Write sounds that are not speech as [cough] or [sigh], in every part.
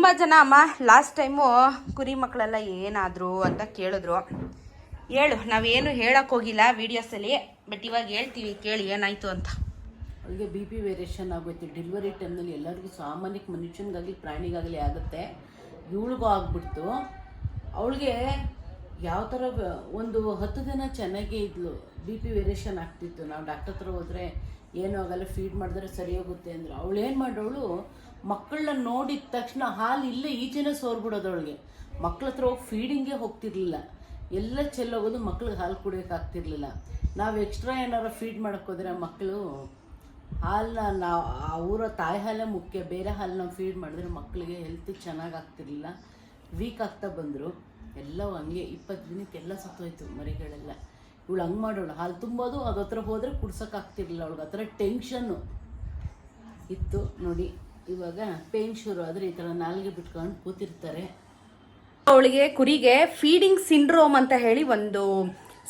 ತುಂಬ ಜನ, ಅಮ್ಮ ಲಾಸ್ಟ್ ಟೈಮು ಕುರಿ ಮಕ್ಕಳೆಲ್ಲ ಏನಾದರು ಅಂತ ಕೇಳಿದ್ರು. ಹೇಳು, ನಾವೇನು ಹೇಳೋಕ್ಕೋಗಿಲ್ಲ ಹೋಗಿಲ್ಲ ವಿಡಿಯೋಸಲ್ಲಿ ಬಟ್ ಇವಾಗ ಹೇಳ್ತೀವಿ, ಕೇಳಿ ಏನಾಯಿತು ಅಂತ. ಅವಳಿಗೆ ಬಿ ಪಿ ವೇರಿಯೇಷನ್ ಆಗೋಯ್ತು. ಡೆಲಿವರಿ ಟೈಮ್ನಲ್ಲಿ ಎಲ್ಲರಿಗೂ ಸಾಮಾನ್ಯಕ್ಕೆ ಮನುಷ್ಯನಿಗಾಗಲಿ, ಪ್ರಾಣಿಗಾಗಲಿ ಆಗುತ್ತೆ. ಇವಳಿಗೂ ಆಗ್ಬಿಡ್ತು. ಅವಳಿಗೆ ಯಾವ ಥರ ಒಂದು ಹತ್ತು ದಿನ ಚೆನ್ನಾಗೇ ಇದ್ಲು. ಬಿ ಪಿ ವೇರಿಯೇಷನ್ ಆಗ್ತಿತ್ತು. ನಾವು ಡಾಕ್ಟರ್ ಹತ್ರ ಹೋದರೆ ಏನೂ ಆಗಲ್ಲ ಫೀಡ್ ಮಾಡಿದ್ರೆ ಸರಿ ಹೋಗುತ್ತೆ ಅಂದರು. ಅವಳು ಏನು ಮಾಡೋಳು ಮಕ್ಕಳನ್ನ ನೋಡಿದ ತಕ್ಷಣ ಹಾಲು ಇಲ್ಲೇ ಈಚೆನೇ ಸೋರ್ಬಿಡೋದೊಳಗೆ ಮಕ್ಳ ಹತ್ರ ಹೋಗಿ ಫೀಡಿಂಗೇ ಹೋಗ್ತಿರ್ಲಿಲ್ಲ. ಎಲ್ಲ ಚೆಲ್ಲೋಗೋದು ಮಕ್ಳಿಗೆ ಹಾಲು ಕುಡಿಯೋಕ್ಕಾಗ್ತಿರ್ಲಿಲ್ಲ ನಾವು ಎಕ್ಸ್ಟ್ರಾ ಏನಾರು ಫೀಡ್ ಮಾಡೋಕ್ಕೋದ್ರೆ ಮಕ್ಕಳು ಹಾಲನ್ನ ನಾವು ಅವರ ತಾಯಿ ಹಾಲೇ ಮುಖ್ಯ. ಬೇರೆ ಹಾಲನ್ನ ಫೀಡ್ ಮಾಡಿದ್ರೆ ಮಕ್ಕಳಿಗೆ ಹೆಲ್ತ್ ಚೆನ್ನಾಗಿ ಆಗ್ತಿರ್ಲಿಲ್ಲ. ವೀಕ್ ಆಗ್ತಾ ಬಂದರು. ಎಲ್ಲವೂ ಹಂಗೆ ಇಪ್ಪತ್ತು ದಿನಕ್ಕೆ ಎಲ್ಲ ಸತ್ತೋಯ್ತು ಮರಿಗಳೆಲ್ಲ. ಇವಳು ಹಂಗೆ ಮಾಡೋಳು. ಹಾಲು ತುಂಬೋದು ಅದ್ರ ಹೋದರೆ ಕುಡ್ಸೋಕ್ಕಾಗ್ತಿರ್ಲಿಲ್ಲ ಅವ್ಳಿಗೆ ಆ ಥರ ಟೆನ್ಷನ್ನು ಇತ್ತು. ನೋಡಿ ಇವಾಗ ಪೇನ್ ಶುರು ಆದರೆ ಈ ತರ ನಾಲ್ಗೆ ಬಿಟ್ಕೊಂಡು ಕೂತಿರ್ತಾರೆ. ಅವಳಿಗೆ ಕುರಿಗೆ ಫೀಡಿಂಗ್ ಸಿಂಡ್ರೋಮ್ ಅಂತ ಹೇಳಿ ಒಂದು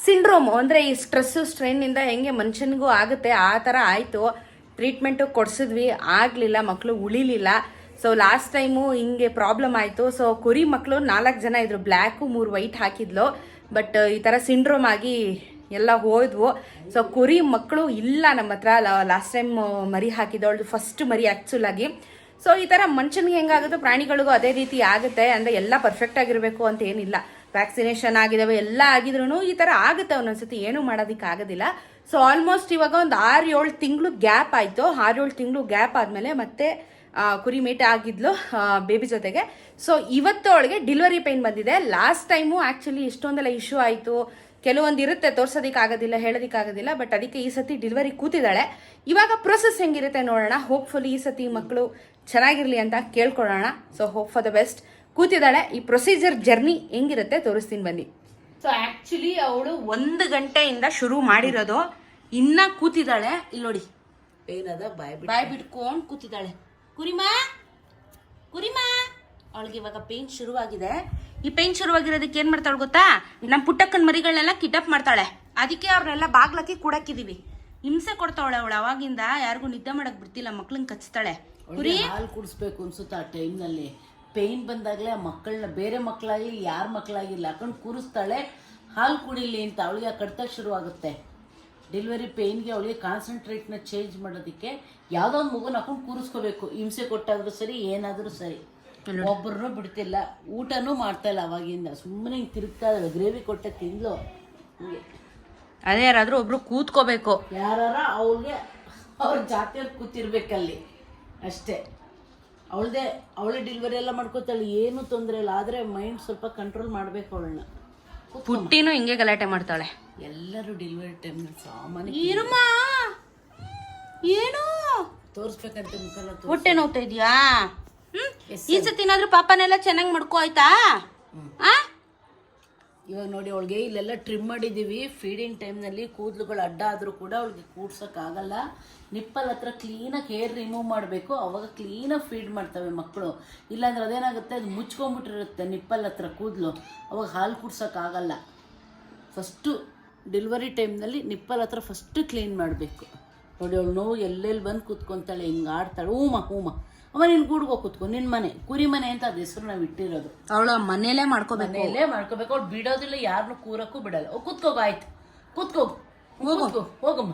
ಸಿಂಡ್ರೋಮ್, ಅಂದರೆ ಈ ಸ್ಟ್ರೆಸ್ಸು ಸ್ಟ್ರೈನಿಂದ ಹೆಂಗೆ ಮನುಷ್ಯನಿಗೂ ಆಗುತ್ತೆ, ಆ ಥರ ಆಯಿತು. ಟ್ರೀಟ್ಮೆಂಟು ಕೊಡ್ಸಿದ್ವಿ, ಆಗಲಿಲ್ಲ ಮಕ್ಕಳು ಉಳಿಲಿಲ್ಲ. ಸೊ ಲಾಸ್ಟ್ ಟೈಮು ಹಿಂಗೆ ಪ್ರಾಬ್ಲಮ್ ಆಯಿತು. ಸೊ ಕುರಿ ಮಕ್ಕಳು ನಾಲ್ಕು ಜನ ಇದ್ರು ಬ್ಲ್ಯಾಕು ಮೂರು ವೈಟ್ ಹಾಕಿದ್ಲು. ಬಟ್ ಈ ಥರ ಸಿಂಡ್ರೋಮ್ ಆಗಿ ಎಲ್ಲ ಹೋದ್ವು. ಸೊ ಕುರಿ ಮಕ್ಕಳು ಇಲ್ಲ ನಮ್ಮ ಹತ್ರ. ಲಾಸ್ಟ್ ಟೈಮ್ ಮರಿ ಹಾಕಿದ್ದವಳು ಫಸ್ಟ್ ಮರಿ ಆ್ಯಕ್ಚುಲ್ ಆಗಿ. ಸೊ ಈ ಥರ ಮನುಷ್ಯನಿಗೆ ಹೆಂಗಾಗುತ್ತೆ? ಪ್ರಾಣಿಗಳಿಗೂ ಅದೇ ರೀತಿ ಆಗುತ್ತೆ. ಅಂದರೆ ಎಲ್ಲ ಪರ್ಫೆಕ್ಟ್ ಆಗಿರಬೇಕು ಅಂತ ಏನಿಲ್ಲ. ವ್ಯಾಕ್ಸಿನೇಷನ್ ಆಗಿದಾವೆ, ಎಲ್ಲ ಆಗಿದ್ರು ಈ ಥರ ಆಗುತ್ತೆ ಒಂದೊಂದ್ಸತಿ. ಏನೂ ಮಾಡೋದಕ್ಕೆ ಆಗೋದಿಲ್ಲ. ಸೊ ಆಲ್ಮೋಸ್ಟ್ ಇವಾಗ ಒಂದು ಆರು ಏಳು ತಿಂಗಳು ಗ್ಯಾಪ್ ಆಯಿತು. ಆರು ಏಳು ತಿಂಗಳು ಗ್ಯಾಪ್ ಆದಮೇಲೆ ಮತ್ತೆ ಕುರಿ ಮೀಟ್ ಆಗಿದ್ಲು ಬೇಬಿ ಜೊತೆಗೆ. ಸೊ ಇವತ್ತು ಅವಳಿಗೆ ಡಿಲಿವರಿ ಪೇನ್ ಬಂದಿದೆ. ಲಾಸ್ಟ್ ಟೈಮು ಆ್ಯಕ್ಚುಲಿ ಇಷ್ಟೊಂದೆಲ್ಲ ಇಶ್ಯೂ ಆಯಿತು. ಕೆಲವೊಂದು ಇರುತ್ತೆ ತೋರ್ಸೋದಕ್ಕೆ ಆಗೋದಿಲ್ಲ ಹೇಳೋದಕ್ಕೆ ಆಗೋದಿಲ್ಲ ಬಟ್ ಅದಕ್ಕೆ ಈ ಸತಿ ಡಿಲಿವರಿ ಕೂತಿದ್ದಾಳೆ. ಇವಾಗ ಪ್ರೊಸೆಸ್ ಹೆಂಗಿರುತ್ತೆ ನೋಡೋಣ. ಹೋಪ್ಫುಲಿ ಈ ಸತಿ ಮಕ್ಕಳು ಚೆನ್ನಾಗಿರಲಿ ಅಂತ ಕೇಳ್ಕೊಳ್ಳೋಣ. So hope for the best ಕೂತಿದ್ದಾಳೆ. ಈ ಪ್ರೊಸೀಜರ್ ಜರ್ನಿ ಹೆಂಗಿರುತ್ತೆ ತೋರಿಸ್ತೀನಿ ಬನ್ನಿ. ಸೊ ಆ್ಯಕ್ಚುಲಿ ಅವಳು ಒಂದು ಗಂಟೆಯಿಂದ ಶುರು ಮಾಡಿರೋದು. ಇನ್ನ ಕೂತಿದ್ದಾಳೆ. ಇಲ್ಲಿ ನೋಡಿ. ಏನದ? ಬಾಯ್ ಬಾಯ್ ಬಿಟ್ಕೊಂಡು ಕೂತಿದ್ದಾಳೆ. ಕುರಿಮಾ? ಕುರಿಮಾ? ಅವಳಿಗೆ ಇವಾಗ ಪೇನ್ ಶುರುವಾಗಿದೆ. ಈ ಪೇನ್ ಶುರುವಾಗಿರೋದಕ್ಕೆ ಏನು ಮಾಡ್ತಾಳೆ ಗೊತ್ತಾ? ನಮ್ಮ ಪುಟ್ಟಕ್ಕನ ಮರಿಗಳನ್ನೆಲ್ಲ ಕಿಟಪ್ ಮಾಡ್ತಾಳೆ. ಅದಕ್ಕೆ ಅವ್ರನ್ನೆಲ್ಲ ಬಾಗ್ಲಕ್ಕೆ ಕೂಡಕ್ಕಿದೀವಿ. ಹಿಂಸೆ ಕೊಡ್ತಾವಳೆ ಅವಳು. ಅವಾಗಿಂದ ಯಾರಿಗೂ ನಿದ್ದೆ ಮಾಡಕ್ಕೆ ಬಿಡ್ತಿಲ್ಲ ಮಕ್ಳನ್ನ ಕಚ್ತಾಳೆ. ಕುರಿ? ಹಾಲು ಕುಡಿಸ್ಬೇಕು ಅನ್ಸುತ್ತೆ ಆ ಟೈಮ್ನಲ್ಲಿ. ಪೇಯ್ನ್ ಬಂದಾಗಲೇ ಆ ಮಕ್ಕಳನ್ನ ಬೇರೆ ಮಕ್ಕಳಾಗಲಿ ಯಾರ ಮಕ್ಕಳಾಗಿಲ್ಲ ಹಾಕೊಂಡು ಕೂರಿಸ್ತಾಳೆ ಹಾಲು ಕುಡಿಲಿ ಅಂತ ಅವಳಿಗೆ ಕಡ್ತ ಶುರು ಆಗುತ್ತೆ ಡೆಲಿವರಿ ಪೇಯ್ನ್ಗೆ ಅವಳಿಗೆ ಕಾನ್ಸಂಟ್ರೇಟ್ನ ಚೇಂಜ್ ಮಾಡೋದಕ್ಕೆ ಯಾವುದೋ ಒಂದು ಮಗುನ ಹಾಕೊಂಡು ಕೂರಿಸ್ಕೋಬೇಕು. ಹಿಂಸೆ ಕೊಟ್ಟಾದರೂ ಸರಿ ಏನಾದರೂ ಸರಿ. ಒಬ್ಬರನ್ನೂ ಬಿಡ್ತಿಲ್ಲ. ಊಟನೂ ಮಾಡ್ತಾ ಇಲ್ಲ ಅವಾಗಿಂದ. ಸುಮ್ಮನೆ ಹಿಂಗೆ ತಿರುಗ್ತಾ ಇದ್ದಾಳೆ ಗ್ರೇವಿ ಕೊಟ್ಟ ತಿಂದ್ಲು. ಹಿಂಗೆ. ಅದೇ ಯಾರಾದರೂ ಒಬ್ರು ಕೂತ್ಕೋಬೇಕು. ಯಾರು ಅವಳಿಗೆ ಅವ್ರ ಜಾತಿಯವ್ರು ಕೂತಿರ್ಬೇಕಲ್ಲಿ. ಅಷ್ಟೇ. ಅವಳದೇ ಅವಳೇ ಡೆಲಿವರಿ ಎಲ್ಲ ಮಾಡ್ಕೋತಾಳೆ ಏನು ತೊಂದರೆ ಇಲ್ಲ. ಆದರೆ ಮೈಂಡ್ ಸ್ವಲ್ಪ ಕಂಟ್ರೋಲ್ ಮಾಡಬೇಕು ಅವಳನ್ನ. ಪುಟ್ಟಿನೂ ಹಿಂಗೆ ಗಲಾಟೆ ಮಾಡ್ತಾಳೆ. ಎಲ್ಲರೂ ಡೆಲಿವರಿ ಟೈಮ್ನಲ್ಲಿ ಸಾಮಾನ್ಯ ಇರುಮ ಏನು? ತೋರಿಸ್ಬೇಕಂತ ಮುಖಲ್ಲ ಹೊಟ್ಟೆ ನೋಡ್ತಾ ಇದೆಯಾ? ಈ ಸತಿ ಏನಾದ್ರೂ ಪಾಪನೆಲ್ಲ ಚೆನ್ನಾಗಿ ಮಾಡ್ಕೋ ಆಯ್ತಾ? ಆ? ಇವಾಗ ನೋಡಿ ಅವಳಿಗೆ ಇಲ್ಲೆಲ್ಲ ಟ್ರಿಮ್ ಮಾಡಿದ್ದೀವಿ ಫೀಡಿಂಗ್ ಟೈಮ್ನಲ್ಲಿ ಕೂದಲುಗಳು ಅಡ್ಡ ಆದರೂ ಕೂಡ ಅವಳಿಗೆ ಕೂಡ್ಸೋಕ್ಕಾಗಲ್ಲ. ನಿಪ್ಪಲ್ ಹತ್ರ ಕ್ಲೀನಾಗಿ ಹೇರ್ ರಿಮೂವ್ ಮಾಡಬೇಕು. ಅವಾಗ ಕ್ಲೀನಾಗಿ ಫೀಡ್ ಮಾಡ್ತವೆ ಮಕ್ಕಳು ಇಲ್ಲಾಂದ್ರೆ ಅದೇನಾಗುತ್ತೆ? ಅದು ಮುಚ್ಕೊಂಬಿಟ್ಟಿರುತ್ತೆ ನಿಪ್ಪಲ್ ಹತ್ರ ಕೂದಲು. ಅವಾಗ ಹಾಲು ಕುಡ್ಸೋಕ್ಕಾಗಲ್ಲ ಫಸ್ಟು ಡೆಲಿವರಿ ಟೈಮ್ನಲ್ಲಿ ನಿಪ್ಪಲ್ ಹತ್ರ ಫಸ್ಟು ಕ್ಲೀನ್ ಮಾಡಬೇಕು. ನೋಡಿ ಅವಳು ನೋವು ಎಲ್ಲೆಲ್ಲಿ ಬಂದು ಕೂತ್ಕೊಂತಾಳೆ ಹಿಂಗೆ ಆಡ್ತಾಳೆ. ಹೂಮ ಹೂಮ. ಅವ ನೀನು ಗೂಡ್ಗೋ ಕೂತ್ಕೊ ನಿನ್ನ ಮನೆ ಕುರಿ ಮನೆ ಅಂತ ಅದು ಹೆಸರು ನಾವು ಇಟ್ಟಿರೋದು. ಅವಳು ಮನೇಲೆ ಮಾಡ್ಕೋಬೇಕು. ಮನೆಯಲ್ಲೇ ಮಾಡ್ಕೋಬೇಕು. ಅವ್ಳು ಬಿಡೋದಿಲ್ಲ ಯಾರನ್ನು ಕೂರಕ್ಕೂ ಬಿಡಲ್ಲ. ಕೂತ್ಕೋಗ ಆಯ್ತು. ಕೂತ್ಕೋ ಹೋಗು. ಹೋಗಮ್ಮ.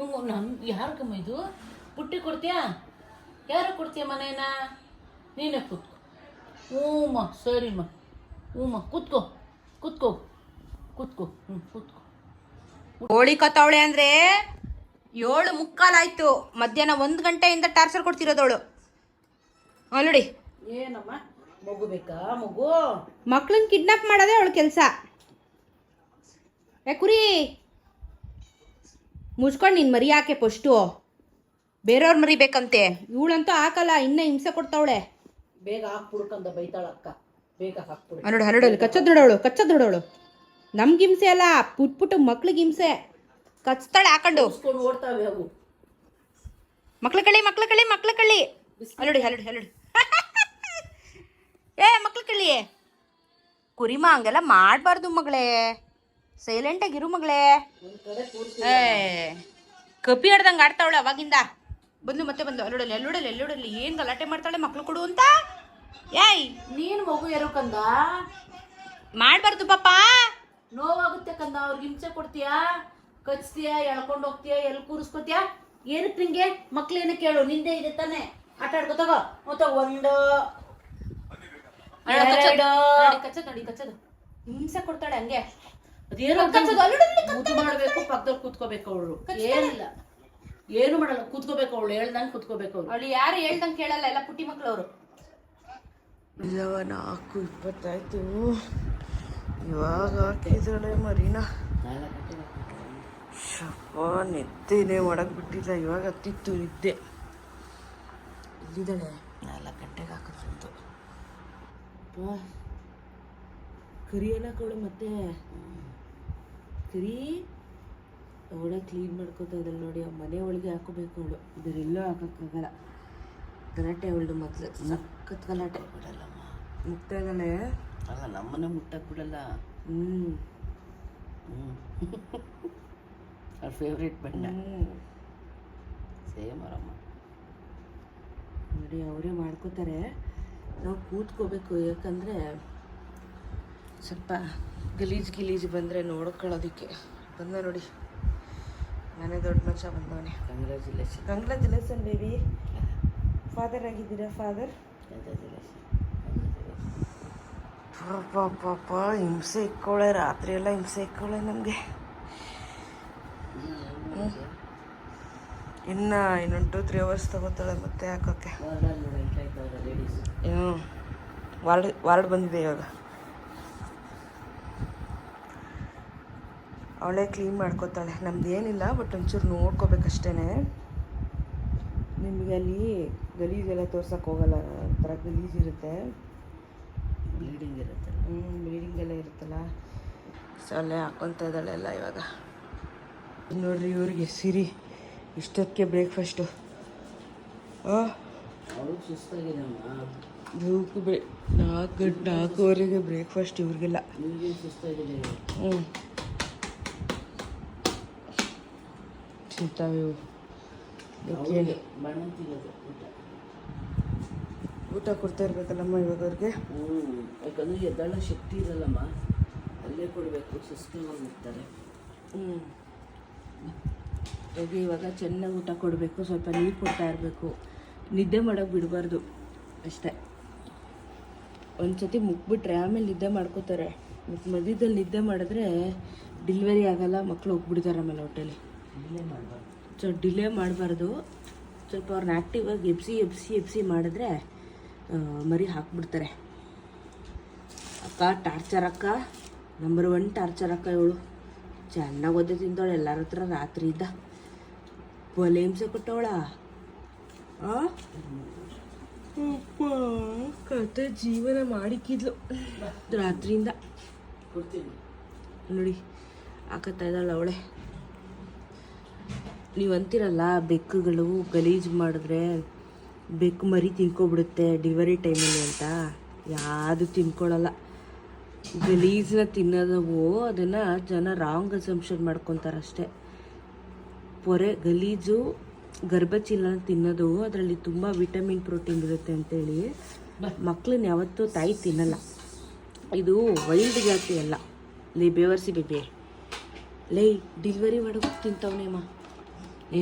ಹ್ಞೂ ನಮ್ ಯಾರಿಗಮ್ಮ ಇದು? ಪುಟ್ಟಿ ಕೊಡ್ತೀಯಾ? ಯಾರು ಕೊಡ್ತೀಯ ಮನೇನ ನೀನೇ ಕೂತ್ಕೊ. ಹ್ಞೂಮ್ಮ ಸರಿಮ್ಮ. ಹ್ಞೂಮ್ಮ ಕೂತ್ಕೋ. ಕೂತ್ಕೋ. ಕೂತ್ಕೋ. ಹ್ಞೂ ಕೂತ್ಕೋ. ಹೋಳಿ ಕತ್ತವಳೆ ಅಂದ್ರೆ ಏಳು ಮುಕ್ಕಾಲಾಯ್ತು. ಮಧ್ಯಾಹ್ನ ಒಂದು ಗಂಟೆಯಿಂದ ಟಾರ್ಚರ್ ಕೊಡ್ತಿರೋದವಳು. ನೋಡಿ. ಏನಮ್ಮ? ಮಗು ಬೇಕಾ? ಮಗು? ಮಕ್ಳನ್ನ ಕಿಡ್ನಾಪ್ ಮಾಡೋದೇ ಅವಳು ಕೆಲಸ. ಏ ಕುರಿ ಮುಚ್ಕೊಂಡು ನೀನು ಮರಿ ಹಾಕೆ ಫಸ್ಟು ಬೇರೆಯವ್ರ ಮರಿ ಬೇಕಂತೆ. ಇವಳಂತೂ ಹಾಕಲ್ಲ ಇನ್ನೂ ಹಿಂಸೆ ಕೊಡ್ತಾವಳೆ. ಬೇಗ ಹಾಕ್ಬಿಡ್ಕಂದ ಬೈತಾಳಕ್ಕ ಬೇಗ ಹಾಕ್ಬಿಡು. ನೋಡಿ ಹರಡೋಳು ಕಚ್ಚದ್ ನೋಡೋಳು ಕಚ್ಚದ್ ನೋಡೋಳು. ನಮ್ಗೆ ಹಿಂಸೆ ಅಲ್ಲ ಪುಟ್ ಪುಟ್ಟು ಮಕ್ಳಿಗೆ ಹಿಂಸೆ. ಕಚ್ತಾಳೆ ಹಾಕೊಂಡು. ಓಡ್ತಾವೆ ಅವು. ಮಕ್ಳ ಕಳಿ ಮಕ್ಳ ಕಳಿ ಮಕ್ಳ ಕಳಿ ಹಲಡಿ ಹಲಡಿ ಹಲಡಿ [laughs] ಏ ಮಕ್ಳ ಕಳಿ ಕುರಿಮಾ ಹಂಗೆಲ್ಲ ಮಾಡಬಾರ್ದು ಮಗಳೇ. ಸೈಲೆಂಟಾಗಿರು ಮಗಳೇ ಒಂದು ಕಡೆ ಕೂರ್ಸಿ ಏ ಕಪಿ ಆಡ್ದಂಗೆ ಆಡ್ತಾವಳೆ ಅವಾಗಿಂದ. ಬಂದು ಮತ್ತೆ ಬಂದು ಅಲ್ಲೋಡಲ್ಲಿ ಎಲ್ಲೋಡಲ್ಲಿ ಎಲ್ಲೋಡಲ್ಲಿ ಏನು ಗಲಾಟೆ ಮಾಡ್ತಾಳೆ ಮಕ್ಳು ಕೊಡು ಅಂತ? ಏಯ್ ನೀನು ಮಗು ಯಾರು ಕಂದ? ಮಾಡ್ಬಾರ್ದು ಪಾಪ. ನೋವಾಗುತ್ತೆ ಕಂದ ಅವ್ರಿಗೆ ಹಿಂಸೆ ಕೊಡ್ತೀಯಾ? ಕಚ್ತೀಯಾ? ಎಳ್ಕೊಂಡು ಹೋಗ್ತೀಯಾ? ಎಲ್ಲಿ ಕೂರಿಸ್ಕೊತೀಯಾ? ಏನಕ್ಕೆ ನಿಂಗೆ? ಮಕ್ಳೇನ ಕೇಳು ನಿಂದೆ ಇದೆ ತಾನೆ. ಆಟ ಆಡ್ಕೋ ತಗೋ. ಮತ್ತೆ ಒಂದು. ಎರಡು. ಕಚ್ಚೋದು ನೋಡಿ ಕಚ್ಚೋದು ಹಿಂಸೆ ಕೊಡ್ತಾಳೆ ಹಂಗೆ. ಅದೇನು ಮಾಡ್ಬೇಕು ಪಕ್ಕದಲ್ಲಿ ಕೂತ್ಕೋಬೇಕು ಅವಳು. ಏನಿಲ್ಲ ಏನು ಮಾಡಲ್ಲ ಕೂತ್ಕೋಬೇಕು ಅವಳು ಹೇಳ್ದಂಗೆ ಕೂತ್ಕೋಬೇಕು ಅವಳು. ಅವಳು ಯಾರು ಹೇಳ್ದಂಗೆ ಕೇಳಲ್ಲ ಎಲ್ಲ ಪುಟ್ಟಿ ಮಕ್ಳು ಅವರು ಇಲ್ಲವ ನಾಲ್ಕು ಇಪ್ಪತ್ತಾಯ್ತು. ಇವಾಗ ಹಾಕಿದಾಳೆ ಮರೀನಾ. ಶಪ್ಪ ನಿದ್ದೆನೇ ಮಾಡಕ್ ಬಿಟ್ಟಿಲ್ಲ ಇವಾಗ ಹತ್ತಿತ್ತು ನಿದ್ದೆ. ಇಲ್ಲಿದ್ದಾಳೆ ನಾಲ್ಕು ಗಂಟೆಗೆ ಹಾಕಿದ್ರಂತು ಕರಿಯಲ್ಲ ಕೊಡು ಮತ್ತೆ ಕರಿ. ಅವಳ ಕ್ಲೀನ್ ಮಾಡ್ಕೋತಾ ಇದ್ದಾಳೆ ನೋಡಿ ಆ ಮನೆ ಒಳಗೆ ಹಾಕೋಬೇಕು ಅವಳು. ಇದರೆಲ್ಲೋ ಹಾಕೋಕ್ಕಾಗಲ್ಲ ಗಲಾಟೆ ಅವಳು ಮೊದಲು. ಸಖತ್ ಗಲಾಟೆ. ಬಿಡಲ್ಲಮ್ಮ ಮುಟ್ಟಾಗಲೇ ಇದ್ದಾಳೆ ಅಲ್ಲ ನಮ್ಮನ್ನ ಮುಟ್ಟಕ್ ಬಿಡಲ್ಲ. ಹ್ಞೂ ಹ್ಮ್. [laughs] ಅವ್ರ ಫೇವ್ರೇಟ್ ಬಣ್ಣ. ಹ್ಞೂ ಸೇಮ್ ಅವರಮ್ಮ ನೋಡಿ ಅವರೇ ಮಾಡ್ಕೋತಾರೆ. ನಾವು ಕೂತ್ಕೋಬೇಕು ಯಾಕಂದರೆ ಸ್ವಲ್ಪ ಗಲೀಜು ಗಿಲೀಜು ಬಂದರೆ ನೋಡ್ಕೊಳ್ಳೋದಕ್ಕೆ. ಬಂದ ನೋಡಿ. ನಾನೇ ದೊಡ್ಡ ಮನುಷ್ಯ ಬಂದವನೇ. Congratulation congratulation baby. ಫಾದರ್ ಆಗಿದ್ದೀರಾ ಫಾದರ್ ಪಾಪ ಪಾಪ ಹಿಂಸೆ ಇಕ್ಕೊಳ್ಳೆ ರಾತ್ರಿ ಎಲ್ಲ ಹಿಂಸೆ ಇಕ್ಕೊಳ್ಳೆ ನಮಗೆ. ಇನ್ನ ಇನ್ನೊಂದು ಟು ತ್ರೀ ಅವರ್ಸ್ ತಗೋತಾಳೆ ಮತ್ತೆ ಹಾಕೋಕ್ಕೆ ಹ್ಞೂ ವಾರ್ಡ್ ವಾರ್ಡ್ ಬಂದಿದೆ ಇವಾಗ. ಅವಳೇ ಕ್ಲೀನ್ ಮಾಡ್ಕೋತಾಳೆ. ನಮ್ದು ಏನಿಲ್ಲ ಬಟ್ ಒಂಚೂರು ನೋಡ್ಕೋಬೇಕಷ್ಟೇ ನಿಮಗೆ ಅಲ್ಲಿ ಗಲೀಜೆಲ್ಲ ತೋರ್ಸೋಕೆ ಹೋಗಲ್ಲ ಒಂಥರ ಗಲೀಜಿರುತ್ತೆ ಬ್ಲೀಡಿಂಗ್ ಇರುತ್ತೆ. ಹ್ಞೂ ಬ್ಲೀಡಿಂಗ್ ಎಲ್ಲ ಇರುತ್ತಲ್ಲ. ಸೊ ಅಲ್ಲೇ ಹಾಕ್ಕೊತಾ ಇದ್ದಾಳೆ ಎಲ್ಲ ಇವಾಗ. ನೋಡ್ರಿ ಇವ್ರಿಗೆ ಸಿರಿ. ಇಷ್ಟೊತ್ತಿಗೆ ಬ್ರೇಕ್ಫಾಸ್ಟು ಬ್ರೂಕ್ ಬ್ರೇ ನಾಲ್ಕು ಗಂಟೆ ನಾಲ್ಕೂವರೆಗೆ ಬ್ರೇಕ್ಫಾಸ್ಟ್ ಇವ್ರಿಗೆಲ್ಲ. ಹ್ಞೂ ತಿಂತಾವೆ ಇವು ಊಟ. ಊಟ ಕೊಡ್ತಾ ಇರ್ಬೇಕಲ್ಲಮ್ಮ ಇವಾಗ ಅವ್ರಿಗೆ ಹ್ಞೂ ಯಾಕಂದ್ರೆ ಎದ್ದಾಳ ಶಕ್ತಿ ಇರಲ್ಲಮ್ಮ. ಅಲ್ಲೇ ಕೊಡಬೇಕು ಸುಸ್ತಾಗಿರ್ತಾರೆ ಹ್ಞೂ ಹೋಗಿ ಇವಾಗ ಚೆನ್ನಾಗಿ ಊಟ ಕೊಡಬೇಕು ಸ್ವಲ್ಪ ನೀರು ಕೊಡ್ತಾ ಇರಬೇಕು. ನಿದ್ದೆ ಮಾಡೋಕೆ ಬಿಡಬಾರ್ದು ಅಷ್ಟೇ. ಒಂದು ಸತಿ ಮುಕ್ಬಿಟ್ರೆ ಆಮೇಲೆ ನಿದ್ದೆ ಮಾಡ್ಕೋತಾರೆ. ಮತ್ತು ಮಧ್ಯದಲ್ಲಿ ನಿದ್ದೆ ಮಾಡಿದ್ರೆ ಡಿಲ್ವರಿ ಆಗೋಲ್ಲ ಮಕ್ಕಳು ಹೋಗ್ಬಿಡ್ತಾರೆ ಆಮೇಲೆ ಹೊಟ್ಟೆಲಿ. ಮಾಡಬಾರ್ದು ಸೊ ಡಿಲೇ ಮಾಡಬಾರ್ದು. ಸ್ವಲ್ಪ ಅವ್ರನ್ನ ಆ್ಯಕ್ಟಿವ್ ಆಗಿ ಎಬ್ಸಿ ಎಬ್ಸಿ ಎಬ್ಸಿ ಮಾಡಿದ್ರೆ ಮರಿ ಹಾಕ್ಬಿಡ್ತಾರೆ. ಅಕ್ಕ ಟಾರ್ಚರ್ ಅಕ್ಕ. ನಂಬರ್ ಒನ್ ಟಾರ್ಚರ್ ಅಕ್ಕ ಇವಳು. ಚೆನ್ನಾಗಿ ಒದ್ದೆ ತಿಂದವಳು ಎಲ್ಲರ ಹತ್ರ ರಾತ್ರಿ ಇದ್ದ ಒಲೆ ಹಿಂಸೆ ಕೊಟ್ಟವಳ. ಆ? ಕತೆ ಜೀವನ ಮಾಡಿಕ್ಕಿದ್ಲು ರಾತ್ರಿಯಿಂದ. ಕೊಡ್ತೀನಿ. ನೋಡಿ ಹಾಕತ್ತಾ ಇದ್ದಾಳೆ ಅವಳೆ. ನೀವು ಅಂತೀರಲ್ಲ, ಬೆಕ್ಕುಗಳು ಗಲೀಜು ಮಾಡಿದ್ರೆ ಬೆಕ್ಕು ಮರಿ ತಿನ್ಕೊಬಿಡುತ್ತೆ ಡಿಲಿವರಿ ಟೈಮಲ್ಲಿ ಅಂತ. ಯಾವುದು ತಿನ್ಕೊಳ್ಳಲ್ಲ ಗಲೀಜನ್ನ ತಿನ್ನೋದವು, ಅದನ್ನು ಜನ ರಾಂಗ್ ಅಸಂಪ್ಷನ್ ಮಾಡ್ಕೊತಾರಷ್ಟೇ. ಪೊರೆ ಗಲೀಜು, ಗರ್ಭಚೀಲನ ತಿನ್ನೋದು, ಅದರಲ್ಲಿ ತುಂಬ ವಿಟಮಿನ್ ಪ್ರೋಟೀನ್ ಇರುತ್ತೆ ಅಂತೇಳಿ ಮಕ್ಕಳನ್ನ ಯಾವತ್ತೂ ತಾಯಿ ತಿನ್ನಲ್ಲ. ಇದು ವೈಲ್ಡ್ ಜಾತಿ ಅಲ್ಲ. ಲೇ, ಬೇವರ್ಸಿ ಬೇಬಿ. ಲೇ ಡಿಲ್ವರಿ ಮಾಡೋಕೆ ತಿಂತವನೇ ಅಮ್ಮ ಏ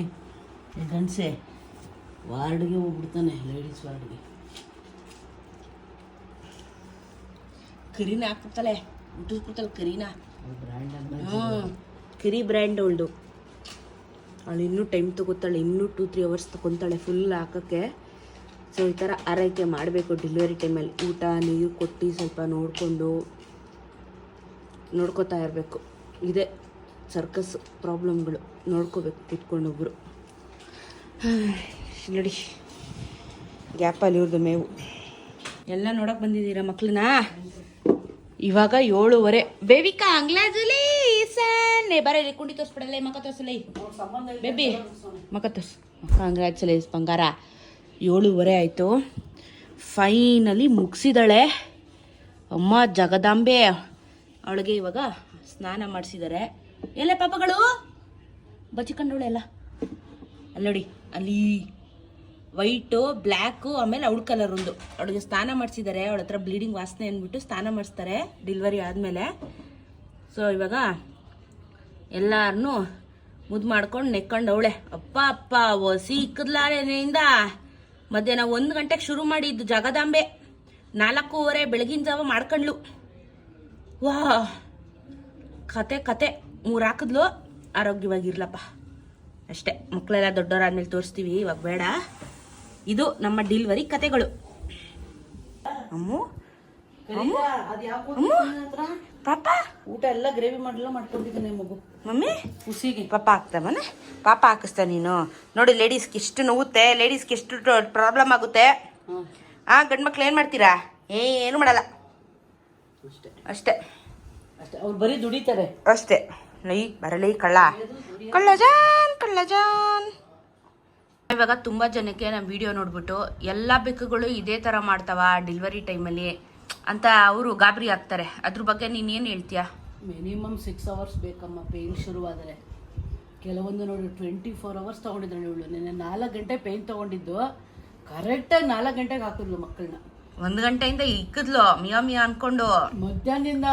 ಗಂಡಸೆ ವಾರ್ಡ್ಗೆ ಹೋಗ್ಬಿಡ್ತಾನೆ ಲೇಡೀಸ್ ವಾರ್ಡ್ಗೆ. ಕರೀನಾ ಹಾಕ್ಬಿಡ್ತಾಳೆ ಮುಟ್ಟಿಸ್ಬಿಡ್ತಾಳೆ ಕರಿನ. ಹ್ಞೂ ಕರಿ ಬ್ರ್ಯಾಂಡ್ ಅವಳ್ದು ಅವಳು ಇನ್ನೂ ಟೈಮ್ ತಗೋತಾಳೆ ಇನ್ನೂ ಟೂ ತ್ರೀ ಅವರ್ಸ್ ತಗೊತಾಳೆ ಫುಲ್ ಹಾಕೋಕ್ಕೆ. ಸೊ ಈ ಥರ ಆರೈಕೆ ಮಾಡಬೇಕು ಡೆಲಿವರಿ ಟೈಮಲ್ಲಿ ಊಟ ನೀರು ಕೊಟ್ಟು ಸ್ವಲ್ಪ ನೋಡಿಕೊಂಡು ನೋಡ್ಕೋತಾ ಇರಬೇಕು. ಇದೆ. ಸರ್ಕಸ್ ಪ್ರಾಬ್ಲಮ್ಗಳು ನೋಡ್ಕೋಬೇಕು ಕೂತ್ಕೊಂಡೊಬ್ರು. [sighs] ನೋಡಿ ಗ್ಯಾಪಲ್ಲಿ ಇವ್ರದ್ದು ಮೇವು. ಎಲ್ಲ ನೋಡಕ್ ಬಂದಿದ್ದೀರಾ ಮಕ್ಳನ್ನ? ಇವಾಗ ಏಳುವರೆ. ಬೇವಿಕಾ, ಅಂಗ್ಲಾಜಲಿ ಸನ್ನೆ ಬರ ಕುಂಡಿ ತೋರಿಸ್ಬಿಡಲ್ಲ ಮಕ್ಕ ಬೇಬಿ ಮಕ್ಕ ತೋರ್ಸು. ಕಂಗ್ರ್ಯಾಚುಲೇಸ್ ಬಂಗಾರ. ಏಳುವರೆ ಆಯಿತು. ಫೈನಲಿ ಮುಗಿಸಿದಾಳೆ. ಅಮ್ಮ ಜಗದಾಂಬೆ. ಅವಳಿಗೆ ಇವಾಗ ಸ್ನಾನ ಮಾಡಿಸಿದ್ದಾರೆ ಎಲ್ಲ ಪಾಪಗಳು? ಬಚ್ಚಿಕೊಂಡವಳು ಎಲ್ಲ ಅಲ್ಲಿ ಅಲ್ಲಿ ವೈಟು, ಬ್ಲ್ಯಾಕು, ಆಮೇಲೆ ಅವಳ ಕಲರ್ ಒಂದು. ಅವಳಿಗೆ ಸ್ನಾನ ಮಾಡಿಸಿದ್ದಾರೆ, ಅವಳ ಹತ್ರ ಬ್ಲೀಡಿಂಗ್ ವಾಸನೆ ಅಂದ್ಬಿಟ್ಟು ಸ್ನಾನ ಮಾಡಿಸ್ತಾರೆ ಡೆಲಿವರಿ ಆದಮೇಲೆ. ಸೊ ಇವಾಗ ಎಲ್ಲಾರನ್ನೂ ಮುದ್ದು ಮಾಡ್ಕೊಂಡು ನೆಕ್ಕೊಂಡು ಅವಳೆ. ಅಪ್ಪ ಅಪ್ಪ, ಒಸಿ ಇಕ್ಕದ್ಲಾರೇನೆಯಿಂದ? ಮಧ್ಯಾಹ್ನ ಒಂದು ಗಂಟೆಗೆ ಶುರು ಮಾಡಿದ್ದು ಜಗದಾಂಬೆ. ನಾಲ್ಕೂವರೆ ಬೆಳಗಿನ ಜಾವ ಮಾಡ್ಕೊಂಡ್ಲು. ವಾ ಕತೆ ಕತೆ. ಮೂರು ಹಾಕಿದ್ಲು? ಆರೋಗ್ಯವಾಗಿರ್ಲಪ್ಪ. ಅಷ್ಟೇ ಮಕ್ಕಳೆಲ್ಲ ದೊಡ್ಡವರಾದ್ಮೇಲೆ ತೋರಿಸ್ತೀವಿ ಇವಾಗ ಬೇಡ. ಇದು ನಮ್ಮ ಡಿಲ್ವರಿ ಕತೆಗಳು. ಅಮ್ಮು ಪಾಪ. ಊಟ ಎಲ್ಲ ಗ್ರೇವಿ ಮಾಡಲ್ಲ ಮಾಡ್ಕೊಂಡಿದ್ದೀನಿ ಮಗು. ಮಮ್ಮಿ ಹುಸಿಗೆ ಪಾಪ ಹಾಕ್ತಾವನೆ ಪಾಪ ಹಾಕಿಸ್ತಾ ನೀನು? ನೋಡಿ ಲೇಡೀಸ್ಗೆ ಎಷ್ಟು ನೋವುತ್ತೆ ಲೇಡೀಸ್ಗೆ ಎಷ್ಟು ಪ್ರಾಬ್ಲಮ್ ಆಗುತ್ತೆ. ಹಾಂ ಆ ಗಂಡು ಮಕ್ಳು ಏನು ಮಾಡ್ತೀರಾ? ಏನು ಮಾಡಲ್ಲ. ಅಷ್ಟೇ. ಅಷ್ಟೇ. ಅಷ್ಟೇ ಅವ್ರು ಬರೀ ದುಡಿತಾರೆ. ಅಷ್ಟೇ. ಲೈ ಬರಲಿ ಕಳ್ಳ. ಕಳ್ಳಜಾನ್ ಕಳ್ಳಜಾನ್ ಕಳ್ಳ ಜಾನ್. ಇವಾಗ ತುಂಬ ಜನಕ್ಕೆ ನಮ್ಮ ವಿಡಿಯೋ ನೋಡ್ಬಿಟ್ಟು ಎಲ್ಲ ಬೆಕ್ಕುಗಳು ಇದೇ ಥರ ಮಾಡ್ತಾವ ಡೆಲಿವರಿ ಟೈಮಲ್ಲಿ ಅಂತ ಅವರು ಗಾಬರಿ ಆಗ್ತಾರೆ. ಅದ್ರ ಬಗ್ಗೆ ನೀನು ಏನು ಹೇಳ್ತೀಯಾ? ಮಿನಿಮಮ್ ಸಿಕ್ಸ್ ಅವರ್ಸ್ ಬೇಕಮ್ಮ ಪೇಯ್ನ್ ಶುರುವಾದರೆ. ಕೆಲವೊಂದು ನೋಡಿ ಟ್ವೆಂಟಿ ಫೋರ್ ಅವರ್ಸ್ ತೊಗೊಂಡಿದ್ರು ಇವಳು. ನೆನ್ನೆ ನಾಲ್ಕು ಗಂಟೆ ಪೇಯ್ನ್ ತೊಗೊಂಡಿದ್ದು. ಕರೆಕ್ಟಾಗಿ ನಾಲ್ಕು ಗಂಟೆಗೆ ಹಾಕಿದ್ಲು ಮಕ್ಕಳನ್ನ. ಒಂದು ಗಂಟೆಯಿಂದ ಇಕ್ಕಿದ್ಲು ಮಿಯಾ ಮಿಯಾ ಅನ್ಕೊಂಡು. ಮಧ್ಯಾಹ್ನದಿಂದ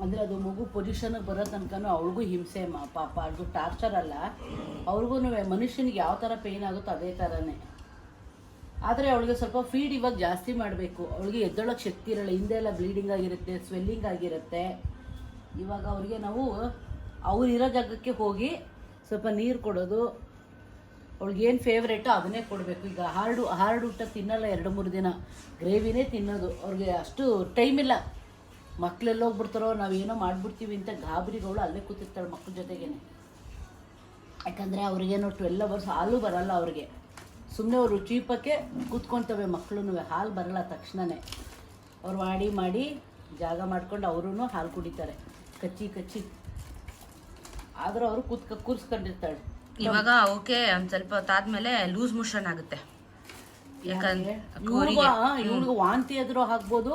ಅಂದರೆ ಅದು ಮಗು ಪೊಸಿಷನ್ಗೆ ಬರೋ ತನಕ ಅವಳಿಗೂ ಹಿಂಸೆ ಪಾಪ. ಅದು ಟಾರ್ಚರ್ ಅಲ್ಲ. ಅವ್ರಿಗೂ ಮನುಷ್ಯನಿಗೆ ಯಾವ ಥರ ಪೇಯ್ನ್ ಆಗುತ್ತೋ ಅದೇ ಥರನೇ ಆದರೆ ಅವಳಿಗೆ ಸ್ವಲ್ಪ ಫೀಡ್ ಇವಾಗ ಜಾಸ್ತಿ ಮಾಡಬೇಕು. ಅವಳಿಗೆ ಎದ್ದೊಳಕ್ಕೆ ಶಕ್ತಿ ಇರಲ್ಲ. ಹಿಂದೆ ಎಲ್ಲ ಬ್ಲೀಡಿಂಗ್ ಆಗಿರುತ್ತೆ ಸ್ವೆಲ್ಲಿಂಗ್ ಆಗಿರುತ್ತೆ. ಇವಾಗ ಅವ್ರಿಗೆ ನಾವು, ಅವ್ರು ಇರೋ ಜಾಗಕ್ಕೆ ಹೋಗಿ ಸ್ವಲ್ಪ ನೀರು ಕೊಡೋದು. ಅವ್ಳಿಗೆ ಏನು ಫೇವ್ರೇಟೋ ಅದನ್ನೇ ಕೊಡಬೇಕು. ಈಗ ಹಾರ್ಡು, ಹಾರ್ಡ್ ಊಟ ತಿನ್ನಲ್ಲ ಎರಡು ಮೂರು ದಿನ. ಗ್ರೇವಿನೇ ತಿನ್ನೋದು. ಅವ್ರಿಗೆ ಅಷ್ಟು ಟೈಮ್ ಇಲ್ಲ. ಮಕ್ಳೆಲ್ಲ ಹೋಗ್ಬಿಡ್ತಾರೋ ನಾವೇನೋ ಮಾಡ್ಬಿಡ್ತೀವಿ ಅಂತ ಗಾಬರಿಗಳು ಅಲ್ಲೇ ಕೂತಿರ್ತಾಳೆ ಮಕ್ಳ ಜೊತೆಗೇನೆ. ಯಾಕಂದರೆ ಅವ್ರಿಗೇನು ಟ್ವೆಲ್ ಅವರ್ಸ್ ಹಾಲು ಬರಲ್ಲ ಅವ್ರಿಗೆ. ಸುಮ್ಮನೆ ಅವರು ಚೀಪಕ್ಕೆ ಕೂತ್ಕೊತವೆ ಮಕ್ಕಳು ಹಾಲು ಬರಲ್ಲ ತಕ್ಷಣವೇ ಅವ್ರು ಮಾಡಿ ಮಾಡಿ ಜಾಗ ಮಾಡ್ಕೊಂಡು ಅವರು ಹಾಲು ಕುಡಿತಾರೆ ಕಚ್ಚಿ ಕಚ್ಚಿ. ಆದರೂ ಅವರು ಕೂತ್ಕ ಕೂರಿಸ್ಕೊಂಡಿರ್ತಾಳೆ. ಇವಾಗ ಓಕೆ ಒಂದು ಸ್ವಲ್ಪ ಹೊತ್ತಾದ್ಮೇಲೆ ಲೂಸ್ ಮೋಷನ್ ಆಗುತ್ತೆ. ಯಾಕಂದ್ರೆ ಇವ್ರಿಗೂ ಇವ್ರಿಗೂ ವಾಂತಿ ಆದ್ರೂ ಆಗ್ಬೋದು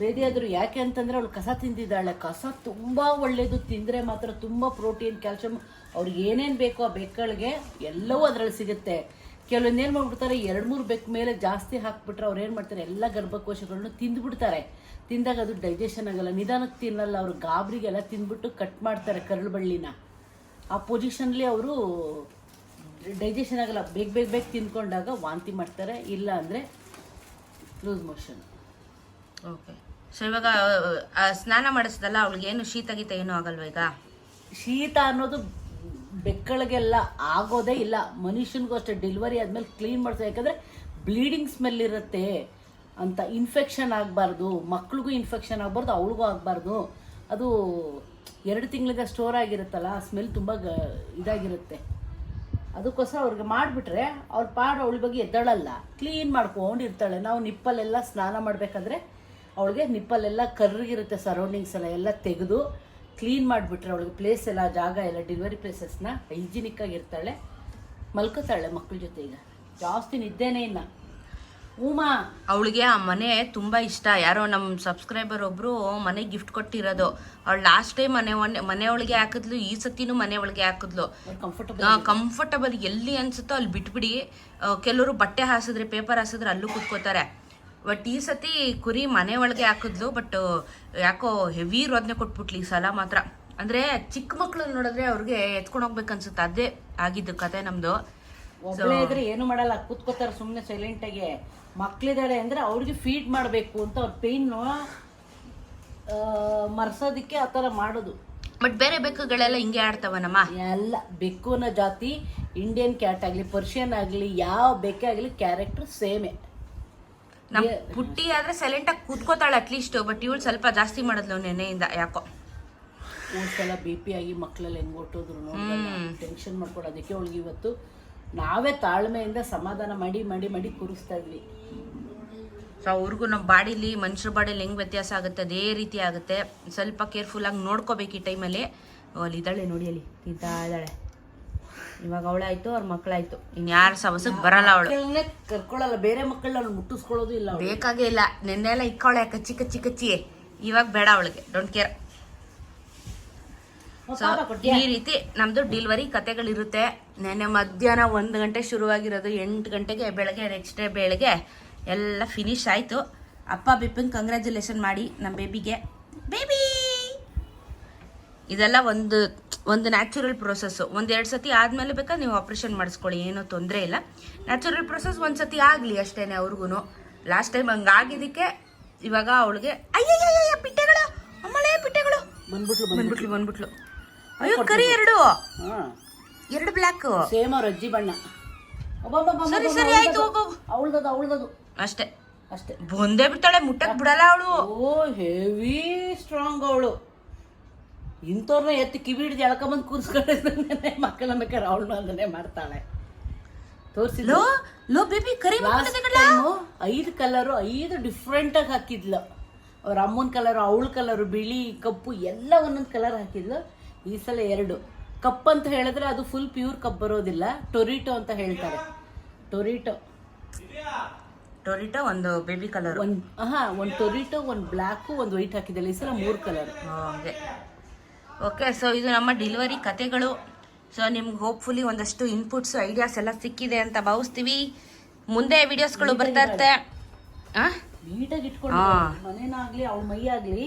ಬೇರೆ ಆದ್ರೂ ಯಾಕೆ ಅಂತಂದ್ರೆ ಅವಳು ಕಸ ತಿಂದಿದ್ದಾಳೆ. ಕಸ ತುಂಬಾ ಒಳ್ಳೆಯದು ತಿಂದ್ರೆ ಮಾತ್ರ ತುಂಬಾ ಪ್ರೋಟೀನ್ ಕ್ಯಾಲ್ಸಿಯಂ ಅವ್ರಿಗೆ ಏನೇನ್ ಬೇಕೋ ಆ ಬೆಕ್ಕಳಿಗೆ ಎಲ್ಲವೂ ಅದರಲ್ಲಿ ಸಿಗುತ್ತೆ. ಕೆಲವೊಂದು ಏನ್ ಮಾಡ್ಬಿಡ್ತಾರೆ, ಎರಡ್ ಮೂರು ಬೆಕ್ಕ ಮೇಲೆ ಜಾಸ್ತಿ ಹಾಕ್ಬಿಟ್ರೆ ಅವ್ರು ಏನು ಮಾಡ್ತಾರೆ, ಎಲ್ಲ ಗರ್ಭಕೋಶಗಳನ್ನು ತಿಂದ್ಬಿಡ್ತಾರೆ. ತಿಂದಾಗ ಅದು ಡೈಜೆಷನ್ ಆಗಲ್ಲ. ನಿಧಾನಕ್ಕೆ ತಿನ್ನಲ್ಲ. ಅವ್ರು ಗಾಬರಿಗೆಲ್ಲ ತಿಂದ್ಬಿಟ್ಟು ಕಟ್ ಮಾಡ್ತಾರೆ ಕರಳು ಬಳ್ಳಿನ. ಆ ಪೊಸಿಷನ್ಲಿ ಅವರು ಡೈಜೆಷನ್ ಆಗಲ್ಲ. ಬೇಗ ಬೇಗ ಬೇಗ ತಿಂದ್ಕೊಂಡಾಗ ವಾಂತಿ ಮಾಡ್ತಾರೆ. ಇಲ್ಲ ಅಂದರೆ ಲೂಸ್ ಮೋಷನ್. ಓಕೆ ಸೊ ಇವಾಗ ಸ್ನಾನ ಮಾಡಿಸ್ದಲ್ಲ, ಅವಳಿಗೆ ಏನು ಶೀತ ಗೀತ ಏನೂ ಆಗಲ್ವ ಈಗ? ಶೀತ ಅನ್ನೋದು ಬೆಕ್ಕಳಿಗೆಲ್ಲ ಆಗೋದೇ ಇಲ್ಲ. ಮನುಷ್ಯನಿಗೂ ಅಷ್ಟೇ ಡೆಲಿವರಿ ಆದಮೇಲೆ ಕ್ಲೀನ್ ಮಾಡ್ತಾರೆ ಯಾಕಂದರೆ ಬ್ಲೀಡಿಂಗ್ ಸ್ಮೆಲ್ ಇರುತ್ತೆ ಅಂತ ಇನ್ಫೆಕ್ಷನ್ ಆಗಬಾರ್ದು. ಮಕ್ಳಿಗೂ ಇನ್ಫೆಕ್ಷನ್ ಆಗಬಾರ್ದು, ಅವಳಿಗೂ ಆಗಬಾರ್ದು. ಅದು ಎರಡು ತಿಂಗಳಿಂದ ಸ್ಟೋರ್ ಆಗಿರುತ್ತಲ್ಲ ಸ್ಮೆಲ್ ತುಂಬ ಗ, ಇದಾಗಿರುತ್ತೆ. ಅದಕ್ಕೋಸ್ಕರ ಅವ್ರಿಗೆ ಮಾಡಿಬಿಟ್ರೆ, ಅವ್ರ ಪಾಡು ಅವಳ ಬಗ್ಗೆ ಎದ್ದಳಲ್ಲ. ಕ್ಲೀನ್ ಮಾಡ್ಕೊಂಡಿರ್ತಾಳೆ ನಾವು ನಿಪ್ಪಲ್ಲೆಲ್ಲ ಸ್ನಾನ ಮಾಡಬೇಕಾದ್ರೆ ಅವಳಿಗೆ ನಿಪ್ಪಲ್ಲೆಲ್ಲ ಕರ್ರಿಗಿರುತ್ತೆ ಸರೌಂಡಿಂಗ್ಸ್ ಎಲ್ಲ ಎಲ್ಲ ತೆಗೆದು ಕ್ಲೀನ್ ಮಾಡಿಬಿಟ್ರೆ ಅವಳಿಗೆ ಪ್ಲೇಸ್ ಎಲ್ಲ ಜಾಗ ಎಲ್ಲ ಡೆಲಿವರಿ ಪ್ಲೇಸಸ್ನ ಹೈಜಿನಿಕ್ ಆಗಿರ್ತಾಳೆ ಮಲ್ಕೋತಾಳೆ ಮಕ್ಕಳ ಜೊತೆ ಈಗ. ಜಾಸ್ತಿ ನಿದ್ದೆನೇ ಇಲ್ಲ. ಉಮಾ! ಅವಳಿಗೆ ಆ ಮನೆ ತುಂಬ ಇಷ್ಟ. ಯಾರೋ ನಮ್ಮ ಸಬ್ಸ್ಕ್ರೈಬರ್ ಒಬ್ರು ಮನೆ ಗಿಫ್ಟ್ ಕೊಟ್ಟಿರೋದು. ಅವಳು ಲಾಸ್ಟ್ ಟೈಮ್ ಮನೆ ಮನೆ ಒಳಗೆ ಹಾಕಿದ್ಲು ಈ ಸತಿನೂ ಮನೆ ಒಳಗೆ ಹಾಕಿದ್ಲು. ಕಂಫರ್ಟಬಲ್ ಕಂಫರ್ಟಬಲ್ ಎಲ್ಲಿ ಅನ್ಸುತ್ತೋ ಅಲ್ಲಿ ಬಿಟ್ಬಿಡಿ. ಕೆಲವರು ಬಟ್ಟೆ ಹಾಸಿದ್ರೆ ಪೇಪರ್ ಹಾಸಿದ್ರೆ ಅಲ್ಲೂ ಕುತ್ಕೋತಾರೆ. ಬಟ್ ಈ ಸತಿ ಕುರಿ ಮನೆ ಒಳಗೆ ಹಾಕಿದ್ಲು ಬಟ್ ಯಾಕೋ ಹೆವಿ ರೋದನೆ ಕೊಟ್ಬಿಟ್ಲಿ ಈ ಸಲ ಮಾತ್ರ. ಅಂದ್ರೆ ಚಿಕ್ಕ ಮಕ್ಳು ನೋಡಿದ್ರೆ ಅವ್ರಿಗೆ ಎತ್ಕೊಂಡು ಹೋಗ್ಬೇಕು ಅನ್ಸುತ್ತೆ. ಅದೇ ಆಗಿದ್ದು ಕತೆ ನಮ್ದು. ಇದ್ರೆ ಏನು ಮಾಡಲ್ಲ ಕೂತ್ಕೋತಾರೆ ಸುಮ್ಮನೆ ಸೈಲೆಂಟಾಗಿ ಮಕ್ಳಿದಾಳೆ ಅಂದ್ರೆ ಅವ್ರಿಗೆ ಫೀಡ್ ಮಾಡಬೇಕು ಅಂತ ಅವ್ರ ಪೇಯ್ನು ಮರ್ಸೋದಕ್ಕೆ ಆ ಥರ ಮಾಡೋದು. ಬಟ್ ಬೇರೆ ಬೆಕ್ಕುಗಳೆಲ್ಲ ಹಿಂಗೆ ಆಡ್ತಾವನಮ್ಮ. ಎಲ್ಲ ಬೆಕ್ಕುನ ಜಾತಿ ಇಂಡಿಯನ್ ಕ್ಯಾಟ್ ಆಗಲಿ ಪರ್ಷಿಯನ್ ಆಗಲಿ ಯಾವ ಬೆಕ್ಕೆ ಆಗಲಿ ಕ್ಯಾರೆಕ್ಟರ್ ಸೇಮೇ ನಮ್ ಪುಟ್ಟಿ ಆದ್ರೆ ಸೈಲೆಂಟ್ ಆಗಿ ಕೂತ್ಕೋತಾಳೆ ಅಟ್ಲೀಸ್ಟ್ ಬಟ್ ಇವಳು ಸ್ವಲ್ಪ ಜಾಸ್ತಿ ಮಾಡಿದ್ಲು ನೆನೆಯಿಂದ ಯಾಕೋ. ಸಲ ಬಿ ಪಿ ಆಗಿ ಮಕ್ಕಳೆಲ್ಲ ಹೆಂಗ್ ಹೊಟ್ಟೋದ್ರು ಟೆನ್ಷನ್ ಮಾಡ್ಕೊಳ್ಳೋದಕ್ಕೆ ಅವಳಿಗೆ ಇವತ್ತು ನಾವೇ ತಾಳ್ಮೆಯಿಂದ ಸಮಾಧಾನ ಮಾಡಿ ಮಾಡಿ ಮಾಡಿ ಕೂರಿಸ್ತಾ ಇದ್ವಿ. ಸೊ ಅವ್ರಿಗೂ ನಮ್ಮ ಬಾಡಿಲಿ ಮನುಷ್ಯರ ಬಾಡಿಲಿ ಹೆಂಗ್ ವ್ಯತ್ಯಾಸ ಆಗುತ್ತೆ ಅದೇ ರೀತಿ ಆಗುತ್ತೆ. ಸ್ವಲ್ಪ ಕೇರ್ಫುಲ್ ಆಗಿ ನೋಡ್ಕೋಬೇಕು ಈ ಟೈಮಲ್ಲಿ ಅಲ್ಲಿ. ಇದ್ದಾಳೆ ನೋಡಿ ಅಲ್ಲಿ ಇದ್ದಾಳೆ. ಇವಾಗ ಅವಳಾಯ್ತು ಅವ್ರ ಮಕ್ಕಳಾಯ್ತು. ಇನ್ಯಾರ ಸಮಸ್ಯೆ ಬರಲ್ಲ ಅವಳು. ಮಕ್ಕಳನ್ನೇ ಕರ್ಕೊಳ್ಳಲ್ಲ ಬೇರೆ ಮಕ್ಕಳನ್ನ ಅವ್ಳು ಮುಟ್ಟಿಸ್ಕೊಳ್ಳೋದು ಇಲ್ಲ ಅವ್ಳು. ಬೇಕಾಗೇ ಇಲ್ಲ. ನೆನ್ನೆಲ್ಲ ಇಕ್ಕವಳೆ ಕಚ್ಚಿ ಕಚ್ಚಿ ಕಚ್ಚಿ. ಇವಾಗ ಬೇಡ ಅವಳಿಗೆ. ಡೋಂಟ್ ಕೇರ್ ಸೊ ಈ ರೀತಿ ನಮ್ದು ಡಿಲ್ವರಿ ಕತೆಗಳಿರುತ್ತೆ. ನೆನ್ನೆ ಮಧ್ಯಾಹ್ನ ಒಂದು ಗಂಟೆ ಶುರುವಾಗಿರೋದು ಎಂಟು ಗಂಟೆಗೆ ಬೆಳಗ್ಗೆ ನೆಕ್ಸ್ಟ್ ಡೇ ಬೆಳಗ್ಗೆ ಎಲ್ಲ ಫಿನಿಶ್ ಆಯಿತು. ಅಪ್ಪ ಬಿಪ್ಪನ್ ಕಂಗ್ರ್ಯಾಚುಲೇಷನ್ ಮಾಡಿ ನಮ್ಮ ಬೇಬಿಗೆ ಬೇಬಿ ಇದೆಲ್ಲ ಒಂದು ಒಂದು ನ್ಯಾಚುರಲ್ ಪ್ರೊಸೆಸ್ಸು ಒಂದೆರಡು ಎರಡು ಸತಿ ಆದಮೇಲೆ ಬೇಕಾದ್ರೆ ನೀವು ಆಪ್ರೇಷನ್ ಮಾಡಿಸ್ಕೊಳ್ಳಿ ಏನೂ ತೊಂದರೆ ಇಲ್ಲ. ನ್ಯಾಚುರಲ್ ಪ್ರೊಸೆಸ್ ಒಂದು ಸತಿ ಆಗಲಿ ಅಷ್ಟೇ ಅವ್ರಿಗೂ ಲಾಸ್ಟ್ ಟೈಮ್ ಹಂಗಾಗಿದ್ದಕ್ಕೆ ಇವಾಗ ಅವಳಿಗೆ ಅಯ್ಯಯ್ಯಯ್ಯ ಪಿಟ್ಟೆಗಳು ಅಮ್ಮಳೇ ಪಿಟ್ಟೆಗಳು. ಬಂದ್ಬಿಟ್ಲು ಬಂದ್ಬಿಟ್ಲು. ಬಂದ್ಬಿಟ್ಲು ಅಯ್ಯೋ ಕರಿ ಎರಡು. ಎರಡು ಬ್ಲ್ಯಾಕ್ ಸೇಮ್ ಅವ್ರ ಅಜ್ಜಿ ಬಣ್ಣ. ಸರಿ ಸರಿ ಆಯ್ತು ಹೋಗು ಅವಳದದು ಅವಳದದು ಅಷ್ಟೇ. ಅಷ್ಟೇ. ಬಂದೇ ಬಿಡ್ತಾಳೆ ಮುಟ್ಟಕ್ ಬಿಡಲ್ಲ ಅವಳು. ಓ ಹೆವಿ ಸ್ಟ್ರಾಂಗ್ ಅವಳು. ಇಂಥವ್ರನ್ನ ಎತ್ತಿ ಕಿವಿ ಹಿಡಿದು ಎಳ್ಕೊಂಬಂದು ಕೂರಿಸ್ಕೊಂಡೆ ಮಕ್ಕಳ ಬೇಕಾದ್ರೆ ಅವಳು ಅದನ್ನೇ ಮಾಡ್ತಾಳೆ. ತೋರಿಸಿದ್ಲು? ಲೋ ಬೇಬಿ ಕರಿ ಐದು ಕಲರು ಐದು ಡಿಫ್ರೆಂಟ್ ಆಗಿ ಹಾಕಿದ್ಲು. ಅವ್ರ ಅಮ್ಮನ ಕಲರು ಅವಳ ಕಲರು ಬಿಳಿ ಕಪ್ಪು ಎಲ್ಲ ಒಂದೊಂದು ಕಲರ್ ಹಾಕಿದ್ಲು. ಈ ಸಲ ಎರಡು. ಕಪ್ ಅಂತ ಹೇಳಿದ್ರೆ ಅದು ಫುಲ್ ಪ್ಯೂರ್ ಕಪ್ ಬರೋದಿಲ್ಲ. ಟೊರಿಟೊ ಅಂತ ಹೇಳ್ತಾರೆ. ಟೊರಿಟೊ ಟೊರಿಟೋ ಒಂದು ಬೇಬಿ ಕಲರ್ ಒಂದು ಹಾ ಒಂದು ಟೊರಿಟೊ ಒಂದು ಬ್ಲ್ಯಾಕು ಒಂದು ವೈಟ್ ಹಾಕಿದ್ದಲ್ಲ ಈ ಸಲ ಮೂರು ಕಲರ್ ಹಂಗೆ. ಓಕೆ ಸೊ ಇದು ನಮ್ಮ ಡೆಲಿವರಿ ಕತೆಗಳು. ಸೊ ನಿಮ್ಗೆ ಹೋಪ್ಫುಲಿ ಒಂದಷ್ಟು ಇನ್ಪುಟ್ಸ್ ಐಡಿಯಾಸ್ ಎಲ್ಲ ಸಿಕ್ಕಿದೆ ಅಂತ ಭಾವಿಸ್ತೀವಿ. ಮುಂದೆ ವಿಡಿಯೋಸ್ಗಳು ಬರ್ತಾ ಇರುತ್ತೆ. ಆ? ನೀಟಾಗಿ ಇಟ್ಕೊಂಡು. ಮನೇನಾಗ್ಲಿ ಅವಳ ಮೈ ಆಗ್ಲಿ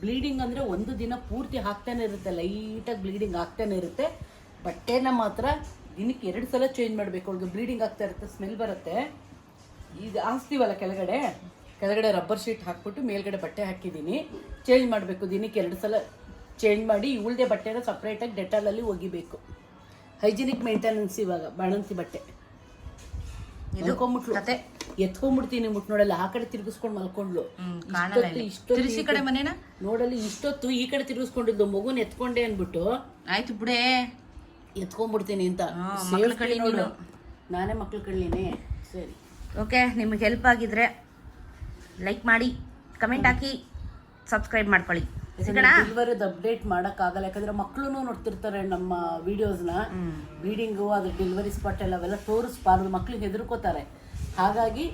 ಬ್ಲೀಡಿಂಗ್ ಅಂದ್ರೆ ಒಂದು ದಿನ ಪೂರ್ತಿ ಹಾಕ್ತಾನೆ ಇರುತ್ತೆ. ಲೈಟಾಗಿ ಬ್ಲೀಡಿಂಗ್ ಆಗ್ತಾನೆ ಇರುತ್ತೆ. ಬಟ್ಟೆನ ಮಾತ್ರ ದಿನಕ್ಕೆ ಎರಡು ಸಲ ಚೇಂಜ್ ಮಾಡಬೇಕು. ಅವಳಿಗೆ ಬ್ಲೀಡಿಂಗ್ ಆಗ್ತಾ ಇರುತ್ತೆ ಸ್ಮೆಲ್ ಬರುತ್ತೆ. ಈಗ ಹಾಕ್ಸ್ತೀವಲ್ಲ ಕೆಳಗಡೆ? ಕೆಳಗಡೆ ರಬ್ಬರ್ ಶೀಟ್ ಹಾಕ್ಬಿಟ್ಟು ಮೇಲ್ಗಡೆ ಬಟ್ಟೆ ಹಾಕಿದ್ದೀನಿ. ಚೇಂಜ್ ಮಾಡಬೇಕು. ದಿನಕ್ಕೆ ಎರಡು ಸಲ ಚೇಂಜ್ ಮಾಡಿ ಇವಳದೇ ಬಟ್ಟೆನ ಸಪ್ರೇಟಾಗಿ ಡೆಟಾಲಲ್ಲಿ ಒಗಿಬೇಕು. ಹೈಜಿನಿಕ್ ಮೇಂಟೆನೆನ್ಸ್ ಇವಾಗ ಬಾಣಂತಿ ಬಟ್ಟೆ. ಇದು ಮಲ್ಕೊಂಬಿಟ್ಲು. ಕತೆ. ಎತ್ಕೊಂಡ್ಬಿಡ್ತೀನಿ ಮುಟ್ ನೋಡಲ್ಲ ಆ ಕಡೆ ತಿರ್ಗಿಸ್ಕೊಂಡು ಮಲ್ಕೊಂಡ್ಲು ಇಷ್ಟೊತ್ತು ಕಡೆ ಮನೇನ? ನೋಡಲ್ಲಿ ಇಷ್ಟೊತ್ತು ಈ ಕಡೆ ತಿರ್ಗಿಸ್ಕೊಂಡಿದ್ದು ಮಗುನ ಎತ್ಕೊಂಡೆ ಅನ್ಬಿಟ್ಟು ಆಯ್ತು ಬಿಡೇ. ಎತ್ಕೊಂಡ್ಬಿಡ್ತೀನಿ ಅಂತ. ನೀನು. ಮಕ್ಳು ಕಳೀನಿ ಸರಿ. ಓಕೆ ನಿಮಗೆ ಹೆಲ್ಪ್ ಆಗಿದ್ರೆ ಲೈಕ್ ಮಾಡಿ ಕಮೆಂಟ್ ಹಾಕಿ ಸಬ್ಸ್ಕ್ರೈಬ್ ಮಾಡ್ಕೊಳ್ಳಿ. ಡೆಲಿವರಿದ ಅಪ್ಡೇಟ್ ಮಾಡೋಕ್ಕಾಗಲ್ಲ. ಯಾಕಂದ್ರೆ ಮಕ್ಕಳು ನೋಡ್ತಿರ್ತಾರೆ ನಮ್ಮ ವಿಡಿಯೋಸ್ನ ಬೀಡಿಂಗು ಅದು ಡೆಲಿವರಿ ಸ್ಪಾಟ್ ಎಲ್ಲ ಅವೆಲ್ಲ ತೋರಿಸ್ಬಾರ್ದು ಮಕ್ಳಿಗೆ ಹೆದರ್ಕೋತಾರೆ. ಹಾಗಾಗಿ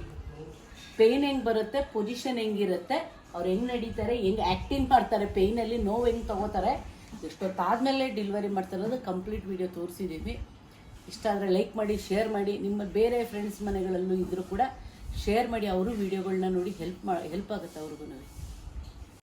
ಪೇಯ್ನ್ ಹೆಂಗ್ ಬರುತ್ತೆ ಪೊಸಿಷನ್ ಹೆಂಗಿರುತ್ತೆ ಅವ್ರು ಹೆಂಗ್ ನಡೀತಾರೆ ಹೆಂಗ್ ಆಕ್ಟಿಂಗ್ ಮಾಡ್ತಾರೆ ಪೇಯ್ನಲ್ಲಿ ನೋವು ಹೆಂಗ್ ತಗೋತಾರೆ ಎಷ್ಟೊತ್ತಾದ್ಮೇಲೆ ಡೆಲಿವರಿ ಮಾಡ್ತಾರೆ ಅನ್ನೋದು ಕಂಪ್ಲೀಟ್ ವಿಡಿಯೋ ತೋರಿಸಿದ್ದೀವಿ ಇಷ್ಟ ಆದರೆ ಲೈಕ್ ಮಾಡಿ ಶೇರ್ ಮಾಡಿ. ನಿಮ್ಮ ಬೇರೆ ಫ್ರೆಂಡ್ಸ್ ಮನೆಗಳಲ್ಲೂ ಇದ್ರೂ ಕೂಡ ಶೇರ್ ಮಾಡಿ ಅವರು ವಿಡಿಯೋಗಳನ್ನ ನೋಡಿ ಹೆಲ್ಪ್ ಮಾ ಹೆಲ್ಪ್ ಆಗುತ್ತೆ ಅವ್ರಿಗೂ.